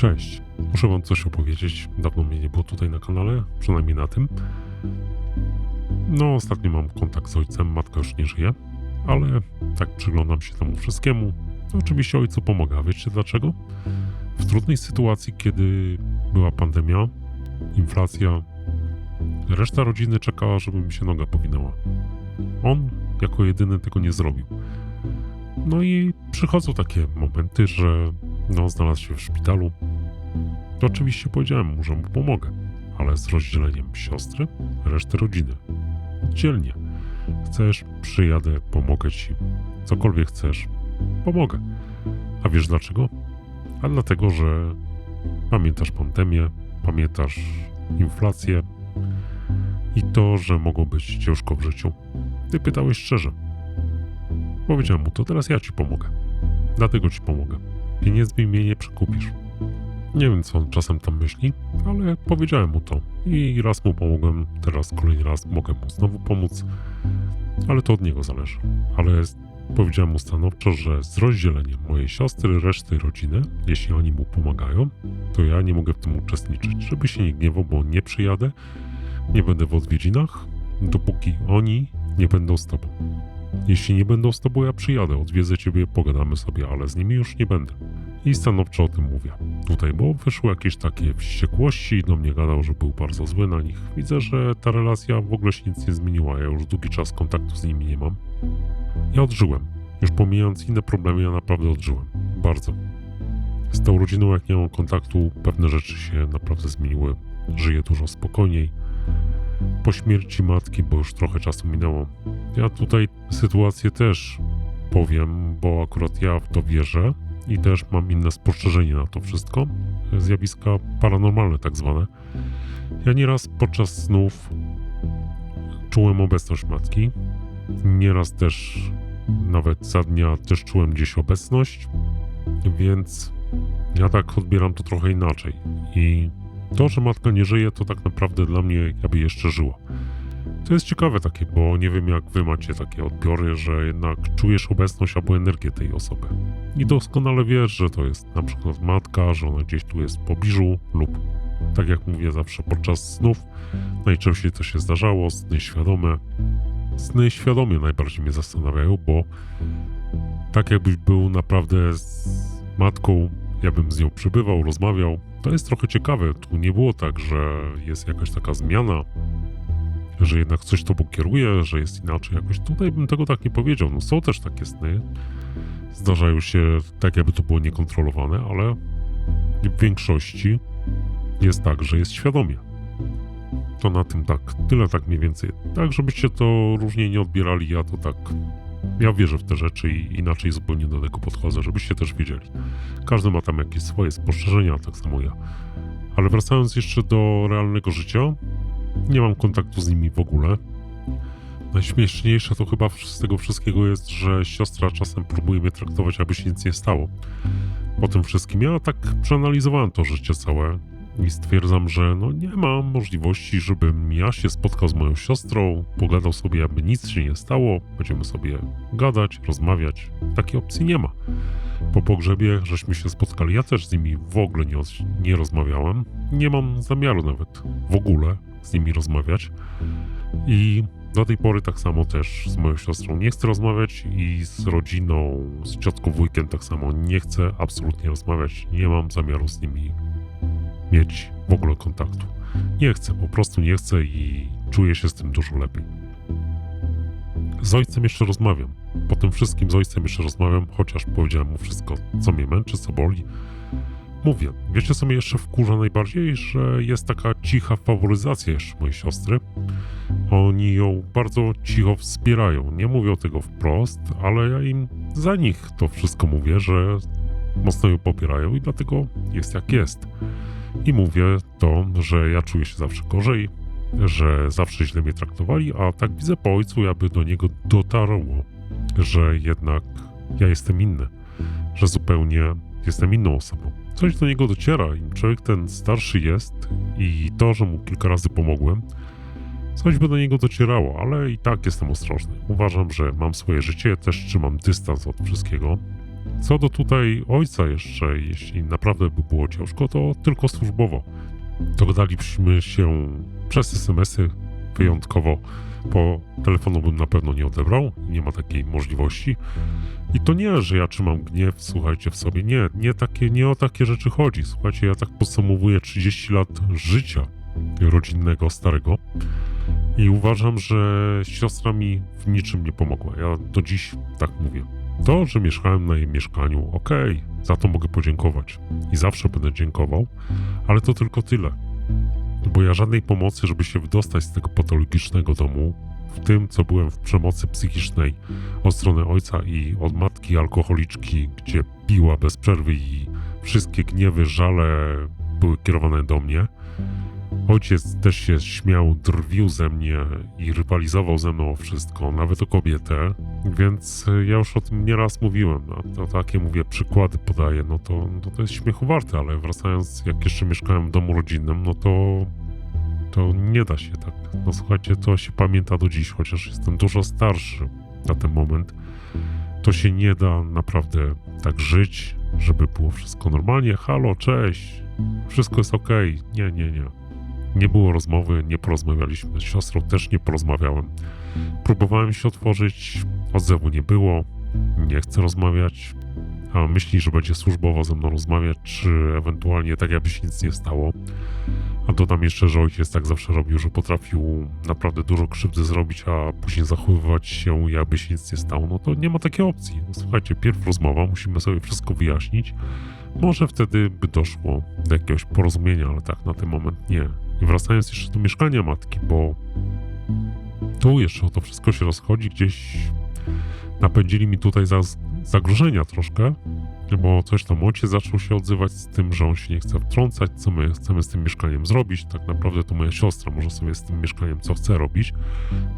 Cześć. Muszę wam coś opowiedzieć. Dawno mnie nie było tutaj na kanale, przynajmniej na tym. No, ostatnio mam kontakt z ojcem, matka już nie żyje, ale tak przyglądam się temu wszystkiemu. Oczywiście ojcu pomaga. Wiecie dlaczego? W trudnej sytuacji, kiedy była pandemia, inflacja, reszta rodziny czekała, żeby mi się noga powinęła. On jako jedyny tego nie zrobił. No i przychodzą takie momenty, że no, znalazł się w szpitalu. To oczywiście powiedziałem mu, że mu pomogę, ale z rozdzieleniem siostry, reszty rodziny. Oddzielnie. Chcesz, przyjadę, pomogę ci. Cokolwiek chcesz, pomogę. A wiesz dlaczego? A dlatego, że pamiętasz pandemię, pamiętasz inflację i to, że mogło być ciężko w życiu. Ty pytałeś szczerze. Powiedziałem mu to, teraz ja ci pomogę. Dlatego ci pomogę. Pieniędzmi mnie nie przekupisz. Nie wiem, co on czasem tam myśli, ale powiedziałem mu to. I raz mu pomogłem, teraz kolejny raz mogę mu znowu pomóc, ale to od niego zależy. Ale powiedziałem mu stanowczo, że z rozdzieleniem mojej siostry, reszty rodziny, jeśli oni mu pomagają, to ja nie mogę w tym uczestniczyć. Żeby się nie gniewał, bo nie przyjadę, nie będę w odwiedzinach, dopóki oni nie będą z tobą. Jeśli nie będą z tobą, ja przyjadę, odwiedzę ciebie, pogadamy sobie, ale z nimi już nie będę. I stanowczo o tym mówię. Tutaj, bo wyszły jakieś takie wściekłości, do mnie gadał, że był bardzo zły na nich. Widzę, że ta relacja w ogóle się nic nie zmieniła, ja już długi czas kontaktu z nimi nie mam. Ja odżyłem. Już pomijając inne problemy, ja naprawdę odżyłem. Bardzo. Z tą rodziną, jak nie mam kontaktu, pewne rzeczy się naprawdę zmieniły. Żyję dużo spokojniej. Po śmierci matki, bo już trochę czasu minęło, ja tutaj sytuację też powiem, bo akurat ja w to wierzę i też mam inne spostrzeżenie na to wszystko. Zjawiska paranormalne, tak zwane. Ja nieraz podczas snów czułem obecność matki. Nieraz też, nawet za dnia, też czułem gdzieś obecność, więc ja tak odbieram to trochę inaczej. I to, że matka nie żyje, to tak naprawdę dla mnie jakby jeszcze żyła. To jest ciekawe takie, bo nie wiem jak wy macie takie odbiory, że jednak czujesz obecność albo energię tej osoby. I doskonale wiesz, że to jest na przykład matka, że ona gdzieś tu jest w pobliżu lub tak jak mówię zawsze podczas snów, najczęściej to się zdarzało, sny świadome. Sny świadomie najbardziej mnie zastanawiają, bo tak jakbyś był naprawdę z matką, ja bym z nią przybywał, rozmawiał. To jest trochę ciekawe. Tu nie było tak, że jest jakaś taka zmiana, że jednak coś tobą kieruje, że jest inaczej jakoś. Tutaj bym tego tak nie powiedział. No są też takie sny. Zdarzają się tak, jakby to było niekontrolowane, ale w większości jest tak, że jest świadomie. To na tym tak, tyle tak mniej więcej. Tak, żebyście to różnie nie odbierali, ja to tak. Ja wierzę w te rzeczy i inaczej zupełnie do tego podchodzę, żebyście też wiedzieli. Każdy ma tam jakieś swoje spostrzeżenia, tak samo ja. Ale wracając jeszcze do realnego życia, nie mam kontaktu z nimi w ogóle. Najśmieszniejsze to chyba z tego wszystkiego jest, że siostra czasem próbuje mnie traktować, aby się nic nie stało. Po tym wszystkim ja tak przeanalizowałem to życie całe i stwierdzam, że no nie ma możliwości, żebym ja się spotkał z moją siostrą, pogadał sobie, aby nic się nie stało, będziemy sobie gadać, rozmawiać. Takiej opcji nie ma. Po pogrzebie żeśmy się spotkali, ja też z nimi w ogóle nie, nie rozmawiałem. Nie mam zamiaru nawet w ogóle z nimi rozmawiać. I do tej pory tak samo też z moją siostrą nie chcę rozmawiać i z rodziną, z ciotką w weekend tak samo nie chcę absolutnie rozmawiać. Nie mam zamiaru z nimi mieć w ogóle kontaktu. Nie chcę, po prostu nie chcę i czuję się z tym dużo lepiej. Z ojcem jeszcze rozmawiam. Po tym wszystkim z ojcem jeszcze rozmawiam, chociaż powiedziałem mu wszystko, co mnie męczy, co boli. Mówię, wiecie co mnie jeszcze wkurza najbardziej? Że jest taka cicha faworyzacja jeszcze mojej siostry. Oni ją bardzo cicho wspierają. Nie mówią tego wprost, ale ja im za nich to wszystko mówię, że mocno ją popierają i dlatego jest jak jest. I mówię to, że ja czuję się zawsze gorzej, że zawsze źle mnie traktowali, a tak widzę po ojcu, aby do niego dotarło, że jednak ja jestem inny, że zupełnie jestem inną osobą. Coś do niego dociera, im człowiek ten starszy jest i to, że mu kilka razy pomogłem, coś by do niego docierało, ale i tak jestem ostrożny. Uważam, że mam swoje życie, też trzymam dystans od wszystkiego. Co do tutaj ojca jeszcze, jeśli naprawdę by było ciężko, to tylko służbowo. Dogadaliśmy się przez SMS-y wyjątkowo, bo telefonu bym na pewno nie odebrał, nie ma takiej możliwości. I to nie, że ja trzymam gniew, słuchajcie, w sobie. Nie, nie, takie, nie o takie rzeczy chodzi. Słuchajcie, ja tak podsumowuję 30 lat życia rodzinnego, starego i uważam, że siostra mi w niczym nie pomogła. Ja do dziś tak mówię. To, że mieszkałem na jej mieszkaniu, okej, za to mogę podziękować i zawsze będę dziękował, ale to tylko tyle. Bo ja żadnej pomocy, żeby się wydostać z tego patologicznego domu, w tym, co byłem w przemocy psychicznej od strony ojca i od matki alkoholiczki, gdzie piła bez przerwy i wszystkie gniewy, żale były kierowane do mnie. Ojciec też się śmiał, drwił ze mnie i rywalizował ze mną o wszystko, nawet o kobietę, więc ja już o tym nieraz mówiłem. No, to takie mówię, przykłady podaję, no to, no to jest śmiechu warte, ale wracając, jak jeszcze mieszkałem w domu rodzinnym, no to to nie da się tak. No słuchajcie, to się pamięta do dziś, chociaż jestem dużo starszy na ten moment. To się nie da naprawdę tak żyć, żeby było wszystko normalnie. Halo, cześć, wszystko jest ok. Nie, nie, nie. Nie było rozmowy, nie porozmawialiśmy. Z siostrą też nie porozmawiałem. Próbowałem się otworzyć, odzewu nie było. Nie chcę rozmawiać. A myśli, że będzie służbowo ze mną rozmawiać, czy ewentualnie tak, jakby się nic nie stało. A dodam jeszcze, że ojciec tak zawsze robił, że potrafił naprawdę dużo krzywdy zrobić, a później zachowywać się, jakby się nic nie stało. No to nie ma takiej opcji. No, słuchajcie, pierw rozmowa, musimy sobie wszystko wyjaśnić. Może wtedy by doszło do jakiegoś porozumienia, ale tak na ten moment nie. I wracając jeszcze do mieszkania matki, bo tu jeszcze o to wszystko się rozchodzi, gdzieś napędzili mi tutaj za, zagrożenia troszkę, bo coś tam ojciec zaczął się odzywać z tym, że on się nie chce wtrącać, co my chcemy z tym mieszkaniem zrobić. Tak naprawdę to moja siostra może sobie z tym mieszkaniem co chce robić,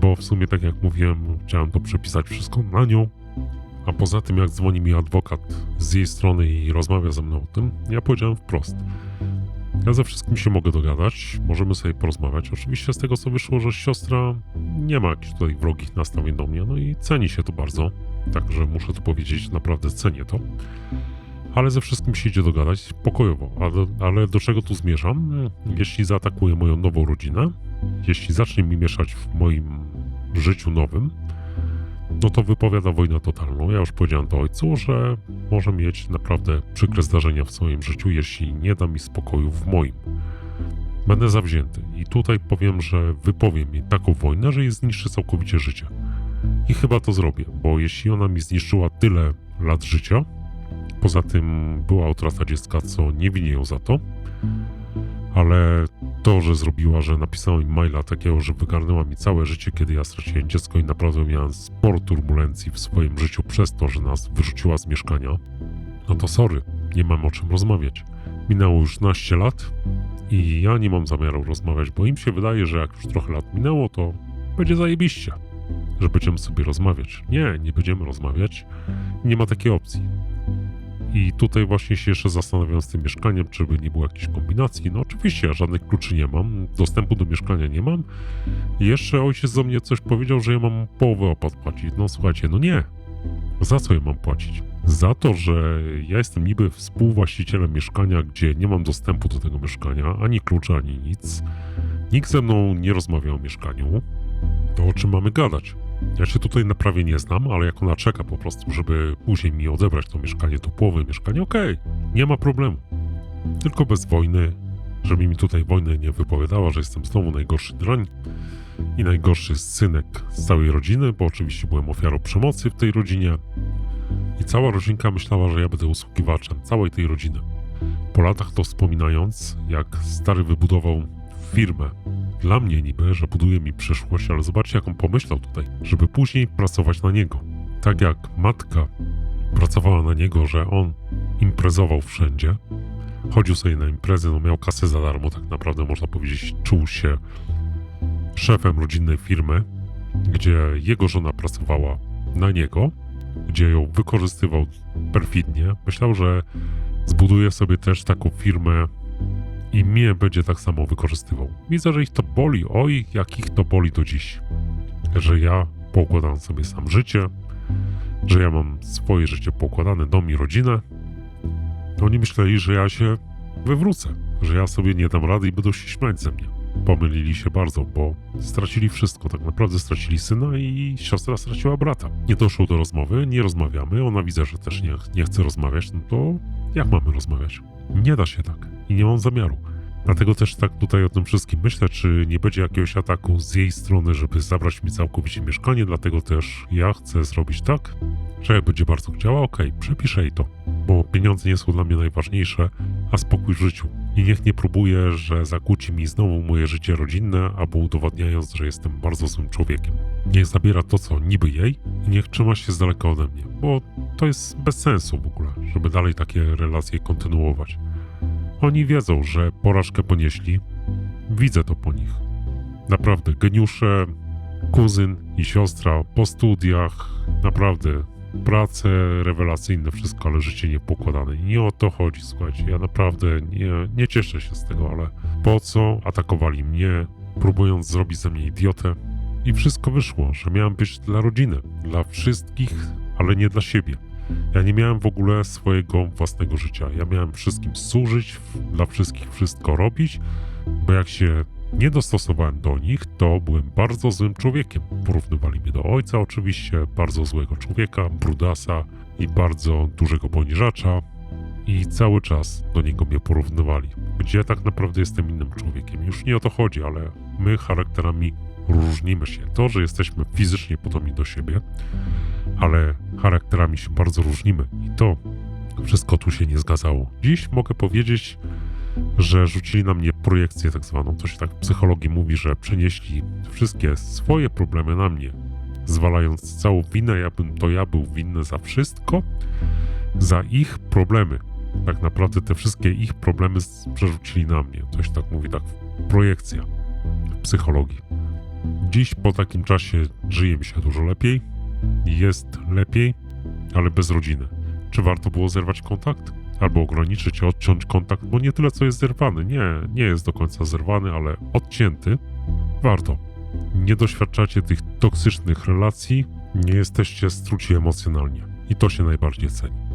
bo w sumie, tak jak mówiłem, chciałem to przepisać wszystko na nią. A poza tym, jak dzwoni mi adwokat z jej strony i rozmawia ze mną o tym, ja powiedziałem wprost. Ja ze wszystkim się mogę dogadać, możemy sobie porozmawiać. Oczywiście z tego co wyszło, że siostra nie ma jakichś tutaj wrogich nastawień do mnie, no i ceni się to bardzo. Także muszę tu powiedzieć, naprawdę cenię to. Ale ze wszystkim się idzie dogadać pokojowo. Ale, ale do czego tu zmierzam? Jeśli zaatakuje moją nową rodzinę, jeśli zacznie mi mieszać w moim życiu nowym, no to wypowiada wojnę totalną. Ja już powiedziałem do ojcu, że może mieć naprawdę przykre zdarzenia w swoim życiu, jeśli nie da mi spokoju w moim. Będę zawzięty i tutaj powiem, że wypowiem mi taką wojnę, że jej zniszczy całkowicie życie. I chyba to zrobię, bo jeśli ona mi zniszczyła tyle lat życia, poza tym była utrata dziecka, co nie winię ją za to, ale to, że zrobiła, że napisała mi maila takiego, że wygarnęła mi całe życie, kiedy ja straciłem dziecko i naprawdę miałem sporo turbulencji w swoim życiu przez to, że nas wyrzuciła z mieszkania, no to sorry, nie mam o czym rozmawiać. Minęło już naście lat i ja nie mam zamiaru rozmawiać, bo im się wydaje, że jak już trochę lat minęło, to będzie zajebiście, że będziemy sobie rozmawiać. Nie, nie będziemy rozmawiać. Nie ma takiej opcji. I tutaj właśnie się jeszcze zastanawiam z tym mieszkaniem, czy by nie było jakiejś kombinacji. No oczywiście, ja żadnych kluczy nie mam, dostępu do mieszkania nie mam. Jeszcze ojciec do mnie coś powiedział, że ja mam połowę opłat płacić. No słuchajcie, no nie. Za co ja mam płacić? Za to, że ja jestem niby współwłaścicielem mieszkania, gdzie nie mam dostępu do tego mieszkania, ani klucza, ani nic. Nikt ze mną nie rozmawia o mieszkaniu. To o czym mamy gadać? Ja się tutaj na prawie nie znam, ale jak ona czeka po prostu, żeby później mi odebrać to mieszkanie, to połowę mieszkania, okej, nie ma problemu. Tylko bez wojny, żeby mi tutaj wojny nie wypowiadała, że jestem znowu najgorszy drań i najgorszy synek z całej rodziny, bo oczywiście byłem ofiarą przemocy w tej rodzinie i cała rodzinka myślała, że ja będę usługiwaczem całej tej rodziny. Po latach to wspominając, jak stary wybudował firmę dla mnie niby, że buduje mi przyszłość, ale zobaczcie, jak on pomyślał tutaj, żeby później pracować na niego. Tak jak matka pracowała na niego, że on imprezował wszędzie, chodził sobie na imprezy, no miał kasę za darmo, tak naprawdę można powiedzieć, czuł się szefem rodzinnej firmy, gdzie jego żona pracowała na niego, gdzie ją wykorzystywał perfidnie. Myślał, że zbuduje sobie też taką firmę i mnie będzie tak samo wykorzystywał. Widzę, że ich to boli, oj, jak ich to boli do dziś. Że ja poukładam sobie sam życie, że ja mam swoje życie pokładane, dom i rodzinę. Oni myśleli, że ja się wywrócę, że ja sobie nie dam rady i będą się śmiać ze mnie. Pomylili się bardzo, bo stracili wszystko. Tak naprawdę stracili syna i siostra straciła brata. Nie doszło do rozmowy, nie rozmawiamy. Ona widzę, że też nie, nie chce rozmawiać. No to jak mamy rozmawiać? Nie da się tak i nie mam zamiaru. Dlatego też tak tutaj o tym wszystkim myślę, czy nie będzie jakiegoś ataku z jej strony, żeby zabrać mi całkowicie mieszkanie, dlatego też ja chcę zrobić tak, że jak będzie bardzo chciała, okej, przepiszę jej to, bo pieniądze nie są dla mnie najważniejsze, a spokój w życiu. I niech nie próbuje, że zakłóci mi znowu moje życie rodzinne, albo udowadniając, że jestem bardzo złym człowiekiem. Niech zabiera to, co niby jej i niech trzyma się z daleka ode mnie, bo to jest bez sensu w ogóle, żeby dalej takie relacje kontynuować. Oni wiedzą, że porażkę ponieśli. Widzę to po nich. Naprawdę, geniusze, kuzyn i siostra po studiach, naprawdę prace rewelacyjne, wszystko, ale życie niepokładane. Nie o to chodzi, słuchajcie. Ja naprawdę nie, nie cieszę się z tego, ale po co atakowali mnie, próbując zrobić ze mnie idiotę? I wszystko wyszło, że miałem być dla rodziny, dla wszystkich, ale nie dla siebie. Ja nie miałem w ogóle swojego własnego życia. Ja miałem wszystkim służyć, dla wszystkich wszystko robić, bo jak się nie dostosowałem do nich, to byłem bardzo złym człowiekiem. Porównywali mnie do ojca, oczywiście, bardzo złego człowieka, brudasa i bardzo dużego poniżacza. I cały czas do niego mnie porównywali. Gdzie tak naprawdę jestem innym człowiekiem. Już nie o to chodzi, ale my charakterami różnimy się. To, że jesteśmy fizycznie podobni do siebie, ale charakterami się bardzo różnimy i to wszystko tu się nie zgadzało. Dziś mogę powiedzieć, że rzucili na mnie projekcję tak zwaną, to się tak w psychologii mówi, że przenieśli wszystkie swoje problemy na mnie, zwalając całą winę, jakbym to ja był winny za wszystko, za ich problemy. Tak naprawdę te wszystkie ich problemy przerzucili na mnie. Się tak mówi, tak projekcja w psychologii. Dziś po takim czasie żyje mi się dużo lepiej, jest lepiej, ale bez rodziny. Czy warto było zerwać kontakt? Albo ograniczyć, odciąć kontakt, bo nie tyle co jest zerwany. Nie, nie jest do końca zerwany, ale odcięty. Warto. Nie doświadczacie tych toksycznych relacji, nie jesteście struci emocjonalnie. I to się najbardziej ceni.